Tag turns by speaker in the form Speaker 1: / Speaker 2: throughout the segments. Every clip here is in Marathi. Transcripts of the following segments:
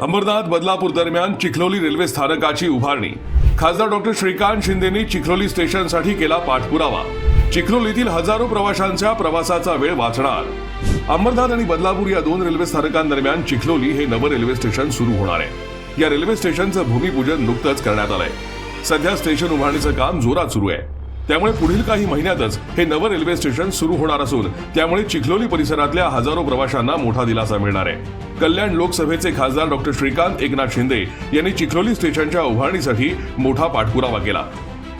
Speaker 1: अंबरनाथ बदलापूर दरम्यान चिखलोली रेल्वे स्थानकाची उभारणी. खासदार डॉक्टर श्रीकांत शिंदेनी चिखलोली स्टेशनसाठी केला पाठपुरावा. चिखलोलीतील हजारो प्रवाशांच्या प्रवासाचा वेळ वाचणार. अंबरनाथ आणि बदलापूर या दोन रेल्वे स्थानकांदरम्यान चिखलोली हे नवं रेल्वे स्टेशन सुरू होणार आहे. या रेल्वे स्टेशनचं भूमिपूजन नुकतंच करण्यात आलंय. सध्या स्टेशन उभारणीचं काम जोरात सुरू आहे. त्यामुळे पुढील काही महिन्यातच हे नवं रेल्वे स्टेशन सुरू होणार असून त्यामुळे चिखलोली परिसरातल्या हजारो प्रवाशांना मोठा दिलासा मिळणार आहे. कल्याण लोकसभेचे खासदार डॉक्टर श्रीकांत एकनाथ शिंदे यांनी चिखलोली स्टेशनच्या उभारणीसाठी मोठा पाठपुरावा केला.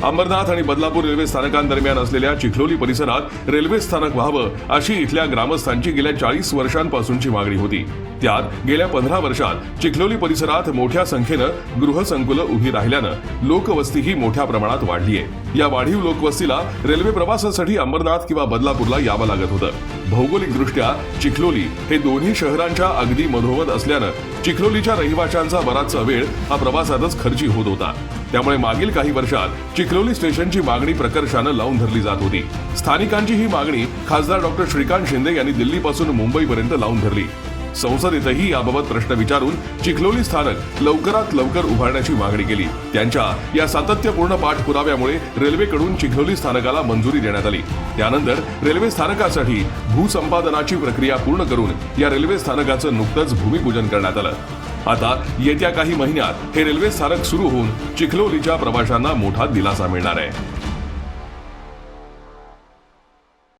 Speaker 1: अंबरनाथ आणि बदलापूर रेल्वे स्थानकांदरम्यान असलेल्या चिखलोली परिसरात रेल्वे स्थानक व्हावं अशी इथल्या ग्रामस्थांची गेल्या चाळीस वर्षांपासूनची मागणी होती. त्यात गेल्या पंधरा वर्षात चिखलोली परिसरात मोठ्या संख्येनं गृहसंकुलं उभी राहिल्यानं लोकवस्तीही मोठ्या प्रमाणात वाढली आहे या वाढीव लोकवस्तीला रेल्वे प्रवासासाठी अंबरनाथ किंवा बदलापूरला यावं लागत होतं. भौगोलिकदृष्ट्या चिखलोली हे दोन्ही शहरांच्या अगदी मधोमध असल्यानं चिखलोलीच्या रहिवाशांचा बराचसा वेळ हा प्रवासातच खर्ची होत होता. त्यामुळे मागील काही वर्षात चिखलोली स्टेशनची मागणी प्रकर्षानं लावून धरली जात होती. स्थानिकांची ही मागणी खासदार डॉक्टर श्रीकांत शिंदे यांनी दिल्लीपासून मुंबईपर्यंत लावून धरली. संसदेतही याबाबत प्रश्न विचारून चिखलोली स्थानक लवकरात लवकर उभारण्याची मागणी केली. त्यांच्या या सातत्यपूर्ण पाठपुराव्यामुळे रेल्वेकडून चिखलोली स्थानकाला मंजुरी देण्यात आली. त्यानंतर रेल्वे स्थानकासाठी भूसंपादनाची प्रक्रिया पूर्ण करून या रेल्वे स्थानकाचं नुकतंच भूमिपूजन करण्यात आलं. आता येत्या काही महिन्यात हे रेल्वे स्थानक सुरू होऊन चिखलोलीच्या प्रवाशांना मोठा दिलासा मिळणार आहे.